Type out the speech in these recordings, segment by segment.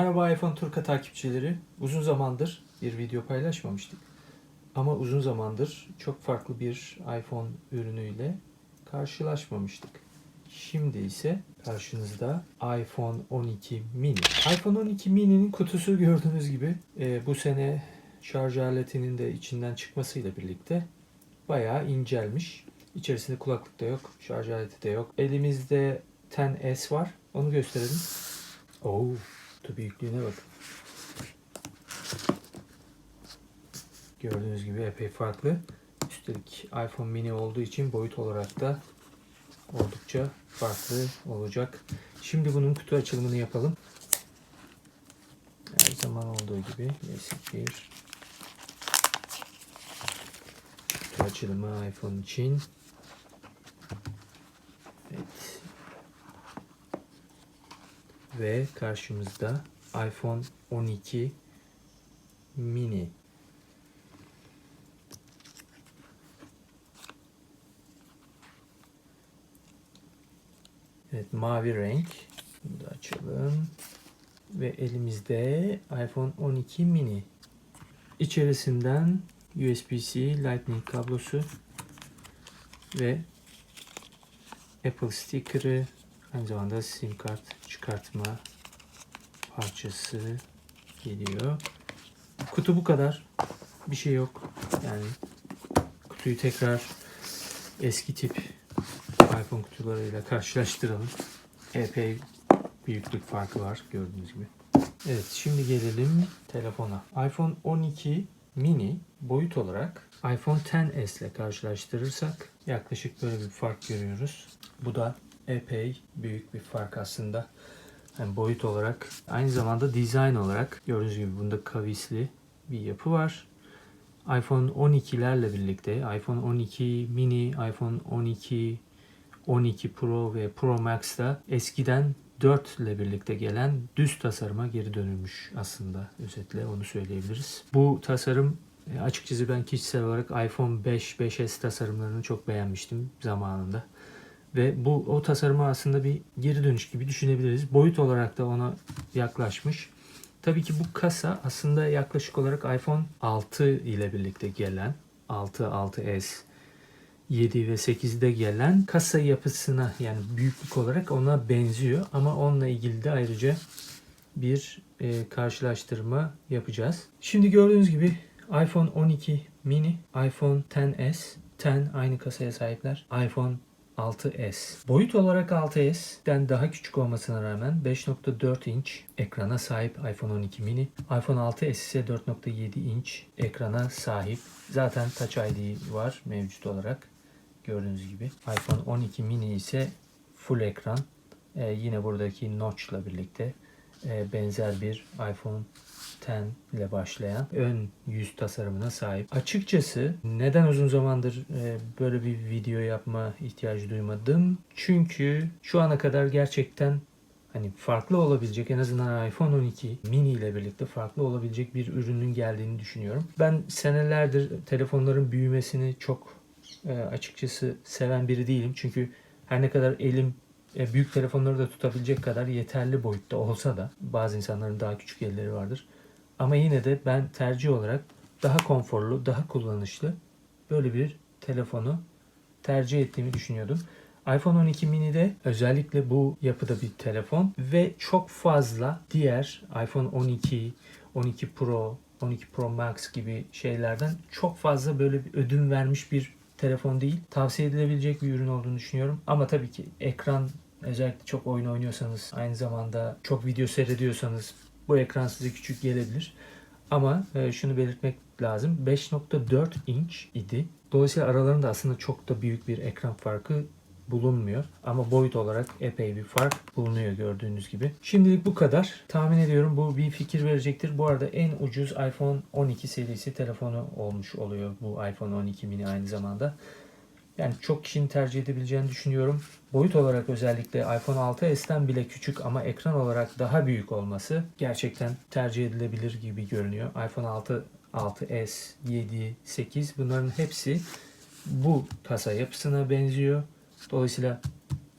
Merhaba iPhone Turka takipçileri. Uzun zamandır bir video paylaşmamıştık. Ama uzun zamandır çok farklı bir iPhone ürünüyle karşılaşmamıştık. Şimdi ise karşınızda iPhone 12 mini. iPhone 12 mini'nin kutusu gördüğünüz gibi e, bu sene şarj aletinin de içinden çıkmasıyla birlikte bayağı incelmiş. İçerisinde kulaklık da yok, şarj aleti de yok. Elimizde 10S var. Onu gösterelim. Oo, kutu büyüklüğüne bakın. Gördüğünüz gibi epey farklı. Üstelik iPhone mini olduğu için boyut olarak da oldukça farklı olacak. Şimdi bunun kutu açılımını yapalım. Her zaman olduğu gibi klasik bir kutu açılımı iPhone için. Evet. Ve karşımızda iPhone 12 mini. Evet mavi renk. Bunu da açalım. Ve elimizde iPhone 12 mini. İçerisinden USB-C Lightning kablosu ve Apple sticker'ı aynı zamanda sim kart çıkartma parçası geliyor. Kutu bu kadar. Bir şey yok. Yani kutuyu tekrar eski tip iPhone kutularıyla karşılaştıralım. Epey büyüklük farkı var gördüğünüz gibi. Evet şimdi gelelim telefona. iPhone 12 mini boyut olarak iPhone XS ile karşılaştırırsak yaklaşık böyle bir fark görüyoruz. Bu da epey büyük bir fark aslında. Hem boyut olarak aynı zamanda dizayn olarak gördüğünüz gibi bunda kavisli bir yapı var. iPhone 12'lerle birlikte iPhone 12 mini, iPhone 12 12 Pro ve Pro Max'ta eskiden 4 ile birlikte gelen düz tasarıma geri dönülmüş aslında özetle onu söyleyebiliriz. Bu tasarım e, açıkçası ben kişisel olarak iPhone 5, 5S tasarımlarını çok beğenmiştim zamanında. Ve bu o tasarıma aslında bir geri dönüş gibi düşünebiliriz. Boyut olarak da ona yaklaşmış. Tabii ki bu kasa aslında yaklaşık olarak iPhone 6 ile birlikte gelen 6, 6S 7 ve 8'de gelen kasa yapısına yani büyüklük olarak ona benziyor ama onunla ilgili de ayrıca bir e, karşılaştırma yapacağız. Şimdi gördüğünüz gibi iPhone 12 mini, iPhone XS, 10 aynı kasaya sahipler. iPhone 6s. Boyut olarak 6s'den daha küçük olmasına rağmen 5.4 inç ekrana sahip iPhone 12 mini. iPhone 6s ise 4.7 inç ekrana sahip. Zaten Touch ID var mevcut olarak gördüğünüz gibi. iPhone 12 mini ise full ekran. Ee, yine buradaki notch ile birlikte benzer bir iPhone 10 ile başlayan ön yüz tasarımına sahip. Açıkçası neden uzun zamandır e, böyle bir video yapma ihtiyacı duymadım? Çünkü şu ana kadar gerçekten hani farklı olabilecek en azından iPhone 12 mini ile birlikte farklı olabilecek bir ürünün geldiğini düşünüyorum. Ben senelerdir telefonların büyümesini çok e, açıkçası seven biri değilim. Çünkü her ne kadar elim e, büyük telefonları da tutabilecek kadar yeterli boyutta olsa da bazı insanların daha küçük elleri vardır. Ama yine de ben tercih olarak daha konforlu, daha kullanışlı böyle bir telefonu tercih ettiğimi düşünüyordum. iPhone 12 mini'de özellikle bu yapıda bir telefon ve çok fazla diğer iPhone 12, 12 Pro, 12 Pro Max gibi şeylerden çok fazla böyle bir ödün vermiş bir telefon değil. Tavsiye edilebilecek bir ürün olduğunu düşünüyorum. Ama tabii ki ekran özellikle çok oyun oynuyorsanız, aynı zamanda çok video seyrediyorsanız bu ekran size küçük gelebilir. Ama e, şunu belirtmek lazım. 5.4 inç idi. Dolayısıyla aralarında aslında çok da büyük bir ekran farkı bulunmuyor. Ama boyut olarak epey bir fark bulunuyor gördüğünüz gibi. Şimdilik bu kadar. Tahmin ediyorum bu bir fikir verecektir. Bu arada en ucuz iPhone 12 serisi telefonu olmuş oluyor bu iPhone 12 mini aynı zamanda. Yani çok kişinin tercih edebileceğini düşünüyorum. Boyut olarak özellikle iPhone 6s'ten bile küçük ama ekran olarak daha büyük olması gerçekten tercih edilebilir gibi görünüyor. iPhone 6, 6s, 7, 8 bunların hepsi bu kasa yapısına benziyor. Dolayısıyla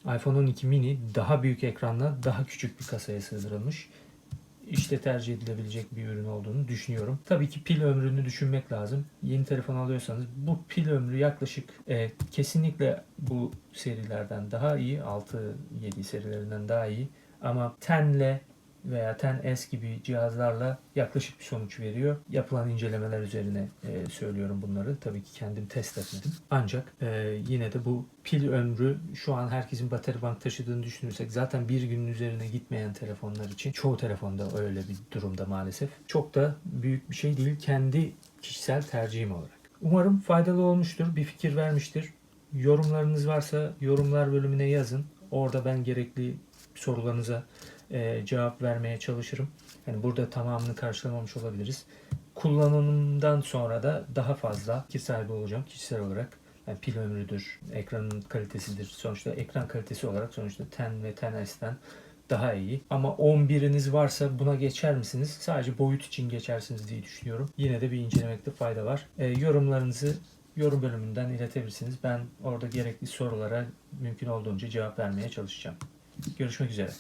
iPhone 12 mini daha büyük ekranla daha küçük bir kasaya sığdırılmış. işte tercih edilebilecek bir ürün olduğunu düşünüyorum. Tabii ki pil ömrünü düşünmek lazım. Yeni telefon alıyorsanız bu pil ömrü yaklaşık e, kesinlikle bu serilerden daha iyi. 6-7 serilerinden daha iyi. Ama 10'le veya 10S gibi cihazlarla yaklaşık bir sonuç veriyor. Yapılan incelemeler üzerine e, söylüyorum bunları. Tabii ki kendim test etmedim. Ancak e, yine de bu pil ömrü şu an herkesin batarya bank taşıdığını düşünürsek zaten bir günün üzerine gitmeyen telefonlar için çoğu telefonda öyle bir durumda maalesef. Çok da büyük bir şey değil kendi kişisel tercihim olarak. Umarım faydalı olmuştur, bir fikir vermiştir. Yorumlarınız varsa yorumlar bölümüne yazın. Orada ben gerekli sorularınıza e, cevap vermeye çalışırım. Yani burada tamamını karşılamamış olabiliriz. Kullanımdan sonra da daha fazla fikir sahibi olacağım kişisel olarak. Yani pil ömrüdür, ekranın kalitesidir. Sonuçta ekran kalitesi olarak sonuçta 10 ve 10s'ten daha iyi. Ama 11'iniz varsa buna geçer misiniz? Sadece boyut için geçersiniz diye düşünüyorum. Yine de bir incelemekte fayda var. E, yorumlarınızı yorum bölümünden iletebilirsiniz. Ben orada gerekli sorulara mümkün olduğunca cevap vermeye çalışacağım. Görüşmek üzere.